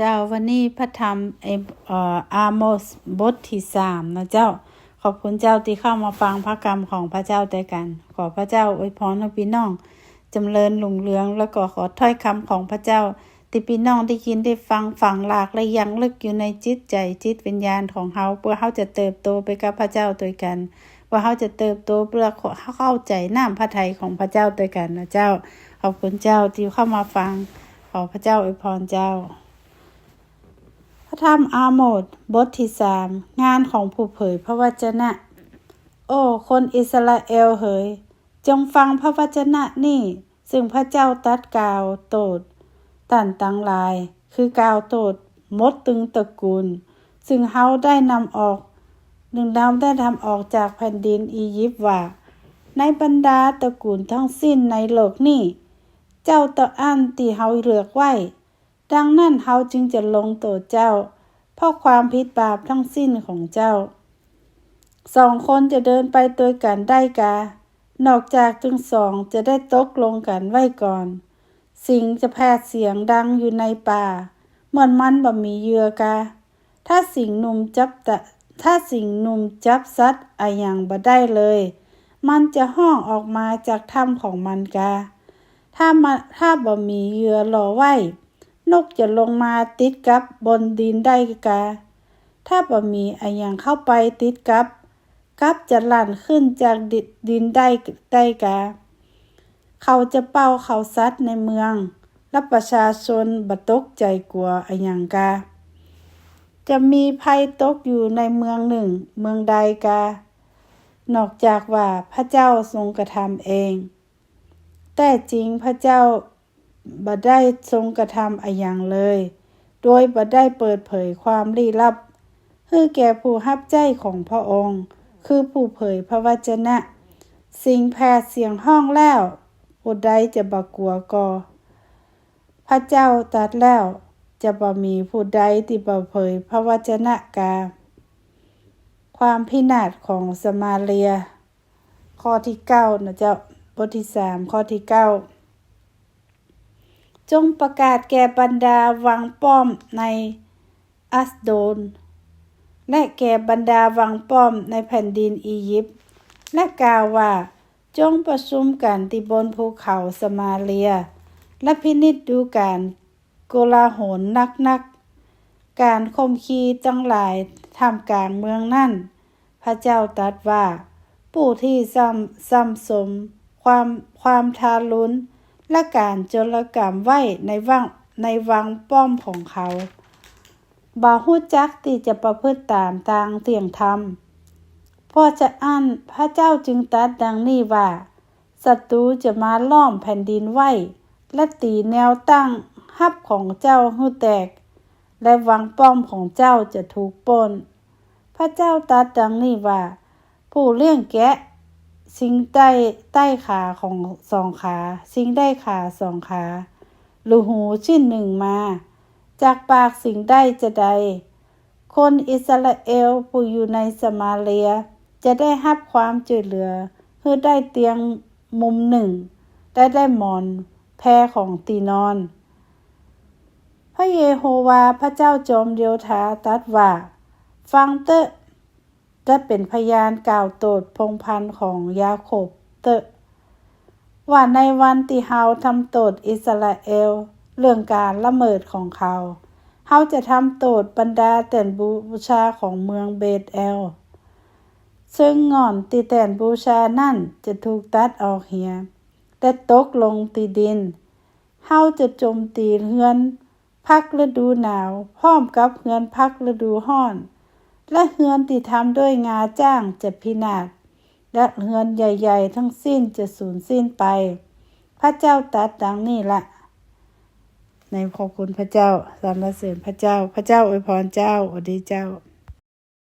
เจ้าวันนี้พระธรรมเอเอ่ออาโมสบทที่สามนะเจ้า ขอบคุณเจ้าที่เข้ามาฟังพระกรรมของพระเจ้าด้วยกัน ขอพระเจ้าอวยพรให้พี่น้องจำเริญหลงเรือง แล้วก็ขอถ้อยคำของพระเจ้าที่พี่น้องได้ยินได้ฟังฝังหลากและยังลึกอยู่ในจิตใจจิตวิญญาณของเฮาเพื่อเฮาจะเติบโตไปกับพระเจ้าด้วยกัน ว่าเฮาจะเติบโตเพื่อเข้าใจน้ำพระทัยของพระเจ้าด้วยกันนะเจ้า ขอบคุณเจ้าที่เข้ามาฟังขอพระเจ้าอวยพรเจ้า ระธรรมอาโมดบทที่สามงานของผู้เผยพระวจนะ โอ้ คนอิสราเอลเอ๋ยจงฟังพระวจนะนี่ ซึ่งพระเจ้าตัดกล่าวโตดตันตังลาย คือกล่าวโตดมดตึงตระกูล ซึ่งเฮาได้นำออกหนึ่งดาวได้ทำออกจากแผ่นดินอียิปต์ว่า ในบรรดาตระกูลทั้งสิ้นในโลกนี้ เจ้าตะอันที่เฮาเหลือกไว้ ดังนั้นเฮาจึงจะลงโตดเจ้า เพราะความผิดบาปทั้งสิ้นของเจ้า สองคนจะเดินไปตัวกันได้กา นอกจากจึงสองจะได้ตกลงกันไว้ก่อน สิงจะแพดเสียงดังอยู่ในป่า เหมือนมันบ่มีเยื่อกา ถ้าสิงหนุ่มจับตะถ้าสิงหนุ่มจับซัดอะอย่างบ่ได้เลย มันจะห้องออกมาจากถ้ำของมันกา ถ้ามาถ้าบ่มีเหยื่อรอไว้ นกจะลงมาติดกับบนดินได้กา ถ้าบ่มีอะอย่างเข้าไปติดกับ กับจะลั่นขึ้นจากดินได้ได้กา เขาจะเป้าเขาซัดในเมือง และประชาชนบตกใจกลัวอะอย่างกา จะมีภัยตกอยู่ในเมืองหนึ่ง เมืองใดกา นอกจากว่าพระเจ้าทรงกระทำเอง แต่จริงพระเจ้า บ่ได้ทรงกระทำอะอย่างเลย โดยบ่ได้เปิดเผยความลี้ลับ คือแก่ผู้ฮับใจของพระองค์ คือผู้เผยพระวจนะ สิ่งแพดเสียงห้องแล้วผู้ใดจะบ่กลัวกอ พระเจ้าตรัสแล้วจะบ่มีผู้ใดที่บ่เผยพระวจนะกา ความพินาศของสมาเรีย ข้อที่เก้านะเจ้าบทที่สามข้อที่เก้า จงประกาศแก่บรรดาวังป้อมในอัสโดน และแก่บรรดาวังป้อมในแผ่นดินอียิปต์และกล่าวว่าจงประชุมกันที่บนภูเขาสมาเลีย และพินิจดูการโกลาหลนักนัก การคมขีจังหลายทำกลางเมืองนั่น พระเจ้าตรัสว่า ผู้ที่ซ้ำซ้ำสมความความทารุณ และการจรกรรมไว้ในวังในวังป้อมของเขาบาหูจักที่จะประพฤติตามทางเที่ยงธรรมพอจะอั้นพระเจ้าจึงตัดดังนี้ว่าศัตรูจะมาล้อมแผ่นดินไว้ และตีแนวตั้งฮับของเจ้าหูแตก และวังป้อมของเจ้าจะถูกปนพระเจ้าตัดดังนี้ว่า ผู้เลี้ยงแกะ สิงใต้ใต้ขาของสองขาสิงได้ขาสองขาหรือหูชิ้นหนึ่งมา จากปากสิ่งได้จะใด คนอิสราเอลผู้อยู่ในสมาเลีย จะได้รับความช่วยเหลือเพื่อได้เตียงมุมหนึ่ง ได้ได้หมอนแพรของตีนอน พระเยโฮวาพระเจ้าจอมเดียวทาตรัสว่า ฟังเตอะจะเป็นพยานกล่าวโตดพงพันของยาโคบเตว่าในวันที่เฮาทำโตดอิสราเอล เรื่องการละเมิดของเขา เฮาจะทำโตดบรรดาแต่นบูชาของเมืองเบตเอล ซึ่งงอนตีแต่นบูชานั่นจะถูกตัดออกเหียแต่ตกลงตีดิน เฮาจะจมตีเฮือน พักฤดูหนาว พร้อมกับเฮือนพักฤดูห้อน และเฮือนที่ทำด้วยงาจ้างจะพินาศและเฮือนใหญ่ๆ ทั้งสิ้นจะสูญสิ้นไป พระเจ้าตัดดังนี้ละในขอบคุณพระเจ้าสรรเสริญพระเจ้า พระเจ้าอวยพรเจ้าอดีเจ้า